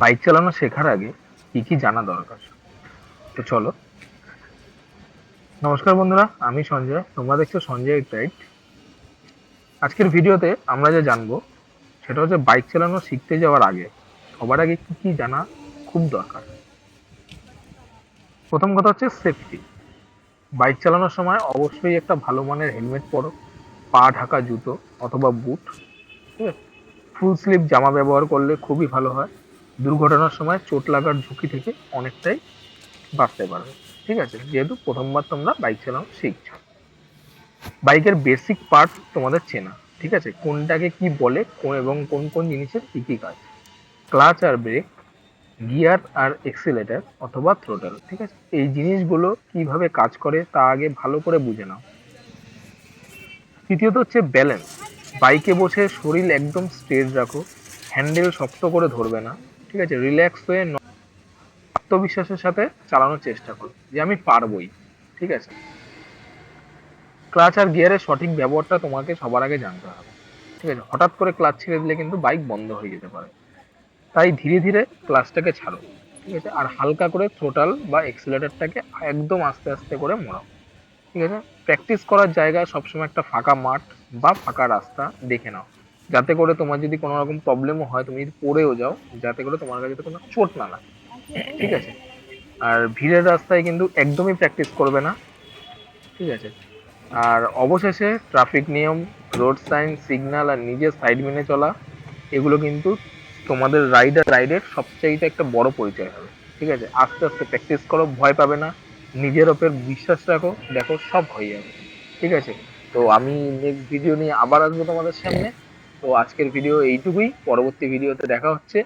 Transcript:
Bike চালানো শেখার আগে কি কি জানা দরকার? তো চলো। নমস্কার বন্ধুরা, আমি সঞ্জয়। তোমরা দেখছ সঞ্জয় রাইট আজকের ভিডিওতে আমরা যা জানব, সেটা হচ্ছে বাইক চালানো শিখতে যাওয়ার আগে, সবার আগে কি কি জানা খুব দরকার। প্রথম কথা হচ্ছে সেফটি বাইক চালানোর সময় অবশ্যই একটা ভালো মানের হেলমেট পরো, পা ঢাকা জুতো অথবা বুট ঠিক আছে? ফুল স্লিভ জামা ব্যবহার করলে খুবই ভালো হয়। দুর্ঘটনার সময় চোট লাগার ঝুঁকি থেকে অনেকটাই বাঁচতে পারবে। ঠিক আছে? যেহেতু প্রথমবার তোমরা বাইক চালানো শিখছো বাইকের বেসিক পার্ট তোমাদের চেনা, ঠিক আছে? কোনটাকে কি বলে, কোন এবং কোন কোন জিনিসের কী কী কাজ? ক্লাচ আর ব্রেক গিয়ার আর এক্সিলেটার অথবা থ্রোটল ঠিক আছে? এই জিনিসগুলো কীভাবে কাজ করে, তা আগে ভালো করে বুঝে নাও। তৃতীয়ত হচ্ছে ব্যালেন্স বাইকে বসে শরীর একদম স্ট্রেট রাখো। হ্যান্ডেল শক্ত করে ধরবে না। ঠিক আছে রিল্যাক্স হয়ে আত্মবিশ্বাসের সাথে চালানোর চেষ্টা করো, যে আমি পারবই, ঠিক আছে? ক্লাচ আর গিয়ারের সঠিক ব্যবহারটা তোমাকে সবার আগে জানতে হবে, ঠিক আছে? হঠাৎ করে ক্লাচ ছেড়ে দিলে কিন্তু বাইক বন্ধ হয়ে যেতে পারে, তাই ধীরে ধীরে ক্লাচটাকে ছাড়ো, ঠিক আছে? আর হালকা করে থ্রোটাল বা এক্সিলেটারটাকে একদম আস্তে আস্তে করে মোড়াও, ঠিক আছে? প্র্যাকটিস করার জায়গা সবসময় একটা ফাঁকা মাঠ বা ফাঁকা রাস্তা দেখে নাও। যাতে করে তোমার যদি কোনো রকম প্রবলেমও হয়, তুমি যদি পড়েও যাও, যাতে করে তোমার কাছে কোনো চোট না লাগে। ঠিক আছে? আর ভিড়ের রাস্তায় কিন্তু একদমই প্র্যাকটিস করবে না। ঠিক আছে? আর অবশেষে ট্রাফিক নিয়ম রোড সাইন সিগন্যাল আর নিজের সাইড মেনে চলা, এগুলো কিন্তু তোমাদের রাইডার রাইডের সবচাইতে একটা বড় পরিচয় হবে। ঠিক আছে? আস্তে আস্তে প্র্যাকটিস করো, ভয় পাবে না। নিজের ওপর বিশ্বাস রাখো, দেখো সব হয়ে যাবে। ঠিক আছে? তো আমি নেক্সট ভিডিও নিয়ে আবার আসব তোমাদের সামনে। তো আজকের ভিডিও এইটুকুই। পরবর্তী ভিডিওতে দেখা হচ্ছে।